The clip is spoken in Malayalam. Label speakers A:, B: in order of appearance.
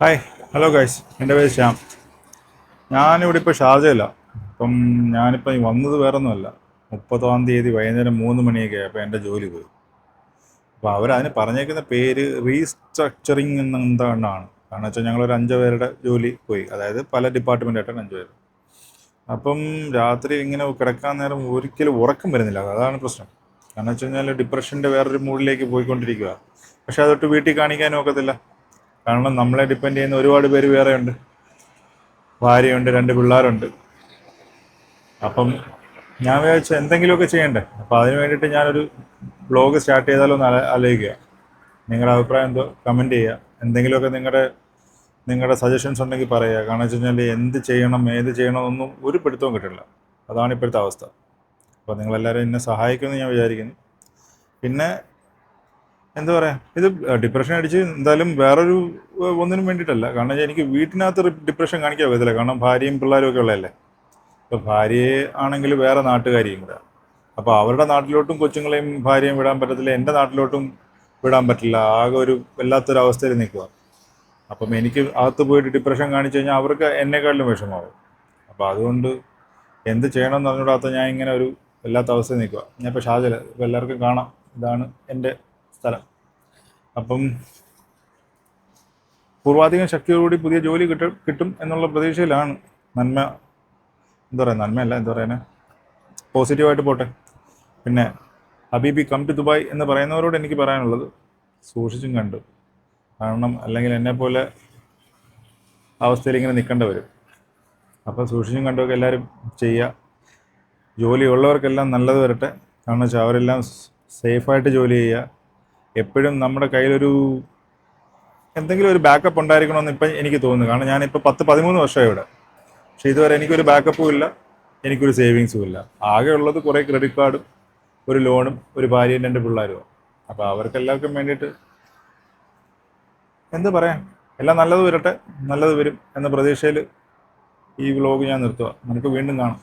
A: ഹായ് ഹലോ ഗൈസ് എന്റെ പേര് ശ്യാം. ഞാനിവിടെ ഇപ്പോൾ ഷാർജയില്ല അപ്പം ഞാനിപ്പം ഈ വന്നത് വേറെ ഒന്നുമല്ല മുപ്പതാം തീയതി വൈകുന്നേരം മൂന്ന് മണിയൊക്കെ അപ്പോൾ എന്റെ ജോലി പോയി. അപ്പോൾ അവരതിന് പറഞ്ഞേക്കുന്ന പേര് റീസ്ട്രക്ചറിങ് എന്നെന്താണ് കാരണം വെച്ചാൽ ഞങ്ങളൊരു അഞ്ച് പേരുടെ ജോലി പോയി. അതായത് പല ഡിപ്പാർട്ട്മെന്റായിട്ടാണ് അഞ്ച് പേര്. അപ്പം രാത്രി ഇങ്ങനെ കിടക്കാൻ നേരം ഒരിക്കലും ഉറക്കം വരുന്നില്ല. അതാണ് പ്രശ്നം. കാരണം വെച്ച് കഴിഞ്ഞാൽ ഡിപ്രഷന്റെ വേറൊരു മൂഡിലേക്ക് പോയിക്കൊണ്ടിരിക്കുക പക്ഷേ അതൊട്ട് വീട്ടിൽ കാണിക്കാനും ഒക്കത്തില്ല. കാരണം നമ്മളെ ഡിപ്പെൻഡ് ചെയ്യുന്ന ഒരുപാട് പേര് വേറെ ഉണ്ട് ഭാര്യയുണ്ട് രണ്ട് പിള്ളേരുണ്ട്. അപ്പം ഞാൻ വിചാരിച്ച എന്തെങ്കിലുമൊക്കെ ചെയ്യണ്ടേ? അപ്പം അതിന് വേണ്ടിയിട്ട് ഞാനൊരു ബ്ലോഗ് സ്റ്റാർട്ട് ചെയ്താലോ എന്ന് ആലോ- ആലോചിക്കുക. നിങ്ങളുടെ അഭിപ്രായം എന്തോ കമന്റ് ചെയ്യുക. എന്തെങ്കിലുമൊക്കെ നിങ്ങളുടെ നിങ്ങളുടെ സജഷൻസ് ഉണ്ടെങ്കിൽ പറയുക. കാരണം വെച്ച് കഴിഞ്ഞാൽ എന്ത് ചെയ്യണം ഏത് ചെയ്യണം എന്നൊന്നും ഒരു പിടുത്തവും കിട്ടില്ല. അതാണ് ഇപ്പോഴത്തെ അവസ്ഥ. അപ്പോൾ നിങ്ങളെല്ലാവരും എന്നെ സഹായിക്കുമെന്ന് ഞാൻ വിചാരിക്കുന്നു. പിന്നെ എന്താ പറയാ? ഇത് ഡിപ്രഷൻ അടിച്ച് എന്തായാലും വേറൊരു ഒന്നിനും വേണ്ടിയിട്ടല്ല. കാരണം എനിക്ക് വീട്ടിനകത്ത് ഡിപ്രഷൻ കാണിക്കാൻ പറ്റത്തില്ല കാരണം ഭാര്യയും പിള്ളേരും ഒക്കെ ഉള്ളതല്ലേ. ഇപ്പൊ ഭാര്യയെ ആണെങ്കിൽ വേറെ നാട്ടുകാരിയും കൂടെ. അപ്പോൾ അവരുടെ നാട്ടിലോട്ടും കൊച്ചുങ്ങളെയും ഭാര്യയും വിടാൻ പറ്റത്തില്ല. എന്റെ നാട്ടിലോട്ടും വിടാൻ പറ്റില്ല. ആകെ ഒരു വല്ലാത്തൊരു അവസ്ഥയിൽ നിൽക്കുക അപ്പം എനിക്ക് അകത്ത് പോയിട്ട് ഡിപ്രഷൻ കാണിച്ചു കഴിഞ്ഞാൽ അവർക്ക് എന്നെക്കാട്ടിലും വിഷമാവും. അപ്പോൾ അതുകൊണ്ട് എന്ത് ചെയ്യണം എന്ന് അറിഞ്ഞൂടാത്ത ഞാൻ ഇങ്ങനെ ഒരു വല്ലാത്ത അവസ്ഥയിൽ നിൽക്കുക ഞാൻ ഇപ്പോൾ ഷാജല എല്ലാവർക്കും കാണാം. ഇതാണ് എന്റെ സ്ഥലം. അപ്പം പൂർവാധികം ശക്തിയോടുകൂടി പുതിയ ജോലി കിട്ടും കിട്ടും എന്നുള്ള പ്രതീക്ഷയിലാണ് നന്മ. എന്താ പറയുക നന്മയല്ല എന്താ പറയുന്നത് പോസിറ്റീവായിട്ട് പോട്ടെ. പിന്നെ ഹബീബി കം ടു ദുബായ് എന്ന് പറയുന്നവരോട് എനിക്ക് പറയാനുള്ളത് സൂക്ഷിച്ചും കണ്ടു. കാരണം അല്ലെങ്കിൽ എന്നെപ്പോലെ അവസ്ഥയിൽ ഇങ്ങനെ നിൽക്കേണ്ടി വരും. അപ്പോൾ സൂക്ഷിച്ചും കണ്ടുമൊക്കെ എല്ലാവരും ചെയ്യുക. ജോലി ഉള്ളവർക്കെല്ലാം നല്ലത് വരട്ടെ. കാരണം വെച്ചാൽ അവരെല്ലാം സേഫായിട്ട് ജോലി ചെയ്യുക. എപ്പോഴും നമ്മുടെ കയ്യിലൊരു എന്തെങ്കിലും ഒരു ബാക്കപ്പ് ഉണ്ടായിരിക്കണമെന്ന് ഇപ്പം എനിക്ക് തോന്നുന്നു. കാരണം ഞാനിപ്പോൾ പത്ത് പതിമൂന്ന് വർഷമായി ഇവിടെ. പക്ഷേ ഇതുവരെ എനിക്കൊരു ബാക്കപ്പും ഇല്ല. എനിക്കൊരു സേവിങ്സും ഇല്ല. ആകെ ഉള്ളത് കുറേ ക്രെഡിറ്റ് കാർഡും ഒരു ലോണും ഒരു ഭാര്യയും രണ്ട് പിള്ളേരും അപ്പോൾ അവർക്കെല്ലാവർക്കും വേണ്ടിയിട്ട് എന്ത് പറയാം എല്ലാം നല്ലത് വരട്ടെ നല്ലത് വരും എന്ന പ്രതീക്ഷയിൽ ഈ വ്ലോഗ് ഞാൻ നിർത്തുക നമുക്ക് വീണ്ടും കാണാം.